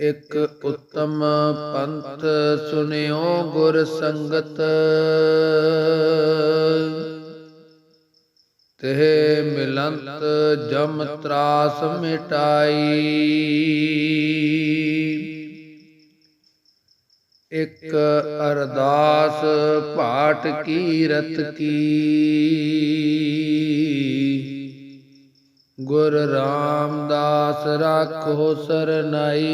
ਇਕ ਉਤਮ ਪੰਥ ਸੁਨਿਓ ਗੁਰ ਸੰਗਤ। ਤੇ ਮਿਲੰਤ ਜਮ ਤਰਾਸ ਮਿਟਾਈ। ਇਕ ਅਰਦਾਸ ਭਾਟ ਕੀਰਤ ਕੀ। ਗੁਰ ਰਾਮਦਾਸ ਰਾਖੋ ਸਰਨਾਈ।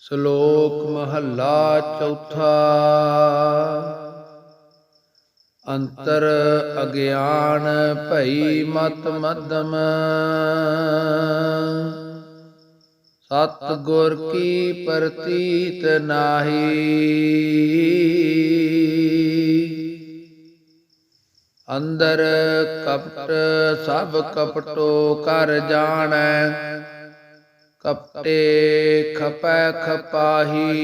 ਸ਼ਲੋਕ ਮਹੱਲਾ ਚੌਥਾ। ਅੰਤਰ ਅਗਿਆਨ ਭਈ ਮਤ ਮਦਮ ਸਤ ਗੁਰ ਕੀ ਪ੍ਰਤੀਤ ਨਾਹੀ। ਅੰਦਰ ਕਪਟ ਸਭ ਕਪਟੋ ਕਰ ਜਾਣੈ। ਕਪਟੇ ਖਪੈ ਖਪਾਹੀ।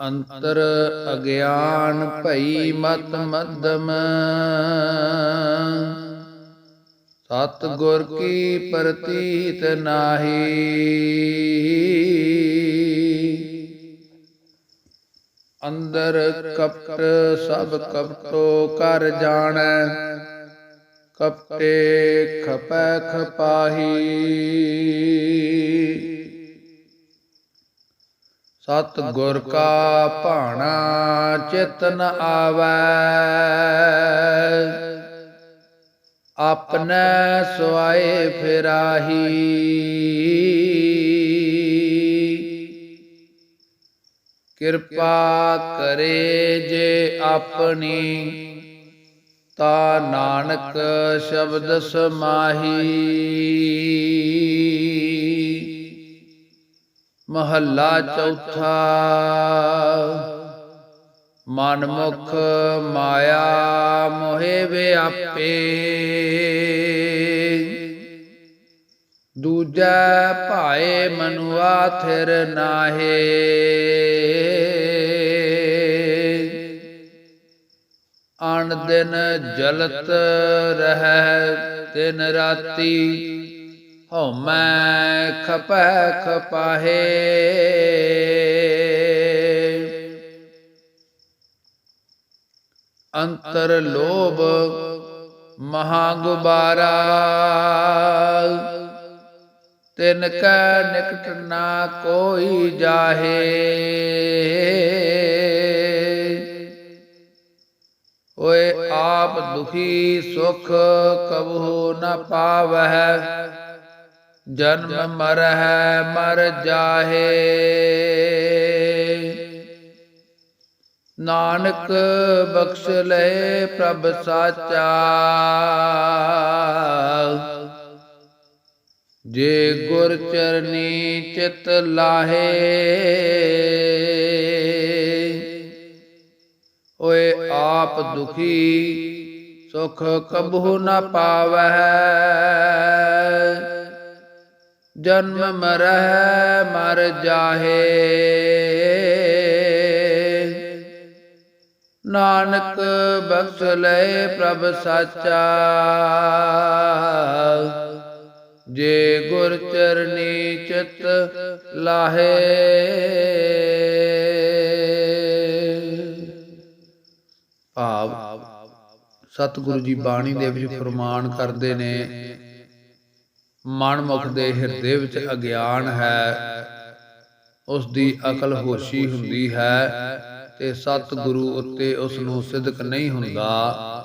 ਅੰਤਰ ਅਗਿਆਨ ਭਈ ਮਤ ਮਦਮ ਸਤ ਗੁਰ ਕੀ ਪ੍ਰਤੀਤ ਨਾਹੀ। ਅੰਦਰ ਕਪਟ ਸਭ ਕਪਟੋ ਕਰ ਜਾਣੈ। ਕਪਟੇ ਖਪੈ ਖਪਾਹੀ। ਸਤ ਗੁਰ ਕਾ ਭਾਣਾ ਚਿਤ ਆਵੈ। ਆਪਨੇ ਸੁਆਏ ਫਿਰਾਹੀ। ਕਿਰਪਾ ਕਰੇ ਜੇ ਆਪਣੀ। ਤਾ ਨਾਨਕ ਸ਼ਬਦ ਸਮਾਹੀ। ਮਹੱਲਾ ਚੌਥਾ। ਮਨ ਮੁਖ ਮਾਇਆ ਮੋਹਿ ਵਿਆਪੇ ਦੂਜੈ ਭਾਏ ਮਨੁਆ ਥਿਰ ਨਾਹੇ। ਅਣ ਦਿਨ ਜਲਤ ਰਹਿ ਦਿਨ ਰਾਤੀ ਹਉਮੈ ਖਪੈ ਖਪਾਹੇ। ਅੰਤਰ ਲੋਭ ਮਹਾ ਗੁਬਾਰਾ ਤਿਨ ਕੈ ਨਿਕਟ ਨਾ ਕੋਈ ਜਾਹੇ। ਓਏ ਆਪ ਦੁਖੀ ਸੁਖ ਕਬਹੂ ਨ ਪਾਵਹਿ, ਜਨਮ ਮਰਹਿ ਮਰ ਜਾਹੇ। ਨਾਨਕ ਬਖਸ਼ ਲੈ ਪ੍ਰਭ ਸਾਚਾ। ਜੇ ਗੁਰ ਚਰਨੀ ਚਿਤ ਲਾਹੇ, ਓਏ ਆਪ ਦੁਖੀ ਸੁਖ ਕਬਹੂ ਨ ਪਾਵਹਿ। ਜਨਮ ਮਰਹਿ ਮਰ ਜਾਹੇ। ਨਾਨਕ ਬਖਸ਼ ਲੈ ਪ੍ਰਭ ਸਾਚਾ। ਜੇ ਗੁਰ ਚਰਨੀ ਚਿਤ ਲਾਹੇ। ਭਾਵ ਸਤਿਗੁਰੂ ਜੀ ਬਾਣੀ ਦੇ ਵਿੱਚ ਫਰਮਾਨ ਕਰਦੇ ਨੇ, ਮਨ ਮੁਖ ਦੇ ਹਿਰਦੇ ਵਿੱਚ ਅਗਿਆਨ ਹੈ, ਉਸ ਦੀ ਅਕਲ ਹੋਸ਼ੀ ਹੁੰਦੀ ਹੈ ਤੇ ਸਤਿਗੁਰੂ ਉੱਤੇ ਉਸ ਨੂੰ ਸਿਦਕ ਨਹੀਂ ਹੁੰਦਾ।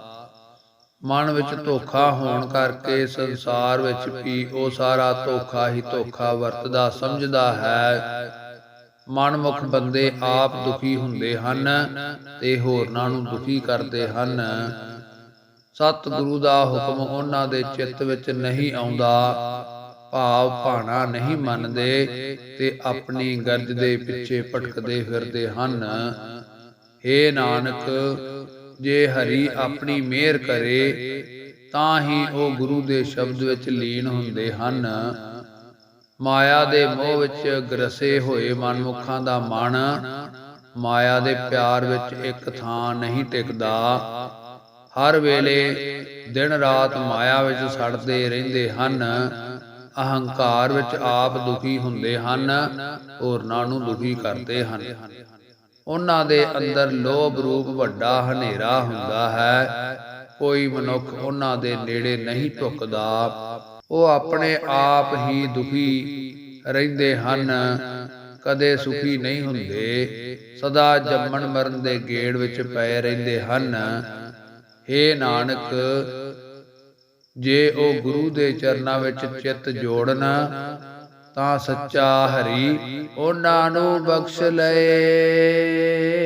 ਮਨ ਵਿੱਚ ਧੋਖਾ ਹੋਣ ਕਰਕੇ ਸੰਸਾਰ ਵਿੱਚ ਵੀ ਉਹ ਸਾਰਾ ਧੋਖਾ ਹੀ ਧੋਖਾ ਵਰਤਦਾ, ਸਮਝਦਾ ਹੈ। ਮਨਮੁਖ ਬੰਦੇ ਆਪ ਦੁਖੀ ਹੁੰਦੇ ਹਨ ਤੇ ਹੋਰਨਾਂ ਨੂੰ ਦੁਖੀ ਕਰਦੇ ਹਨ। ਸਤਿਗੁਰੂ ਦਾ ਹੁਕਮ ਉਹਨਾਂ ਦੇ ਚਿੱਤ ਵਿੱਚ ਨਹੀਂ ਆਉਂਦਾ, ਭਾਵ ਭਾਣਾ ਨਹੀਂ ਮੰਨਦੇ ਤੇ ਆਪਣੀ ਗਰਜ ਦੇ ਪਿੱਛੇ ਭਟਕਦੇ ਫਿਰਦੇ ਹਨ। ਏ ਨਾਨਕ ਜੇ ਹਰੀ ਆਪਣੀ ਮਿਹਰ ਕਰੇ, ਤਾਂ ਹੀ ਉਹ ਗੁਰੂ ਦੇ ਸ਼ਬਦ ਵਿੱਚ ਲੀਨ ਹੁੰਦੇ ਹਨ। ਮਾਇਆ ਦੇ ਮੋਹ ਵਿੱਚ ਗਰਸੇ ਹੋਏ ਮਨਮੁਖਾਂ ਦਾ ਮਨ, ਮਾਇਆ ਦੇ ਪਿਆਰ ਵਿੱਚ ਇੱਕ ਥਾਂ ਨਹੀਂ ਟਿਕਦਾ। ਹਰ ਵੇਲੇ ਦਿਨ ਰਾਤ ਮਾਇਆ ਵਿੱਚ ਸੜਦੇ ਰਹਿੰਦੇ ਹਨ। ਅਹੰਕਾਰ ਵਿੱਚ ਆਪ ਦੁਖੀ ਹੁੰਦੇ ਹਨ, ਹੋਰਨਾਂ ਨੂੰ ਦੁਖੀ ਕਰਦੇ ਹਨ। ਉਹਨਾਂ ਦੇ ਅੰਦਰ ਲੋਭ ਰੂਪ ਵੱਡਾ ਹਨੇਰਾ ਹੁੰਦਾ ਹੈ। ਕੋਈ ਮਨੁੱਖ ਉਹਨਾਂ ਦੇ ਨੇੜੇ ਨਹੀਂ ਢੁਕਦਾ ਉਹ ਆਪਣੇ ਆਪ ਹੀ ਦੁਖੀ ਰਹਿੰਦੇ ਹਨ। ਕਦੇ ਸੁਖੀ ਨਹੀਂ ਹੁੰਦੇ। ਸਦਾ ਜੰਮਣ ਮਰਨ ਦੇ ਗੇੜ ਵਿੱਚ ਪਏ ਰਹਿੰਦੇ ਹਨ। ਏ ਨਾਨਕ ਜੇ ਉਹ ਗੁਰੂ ਦੇ ਚਰਨਾਂ ਵਿੱਚ ਚਿੱਤ ਜੋੜਨ ਤਾਂ ਸੱਚਾ ਹਰੀ ਉਹਨਾਂ ਨੂੰ ਬਖਸ਼ ਲਏ।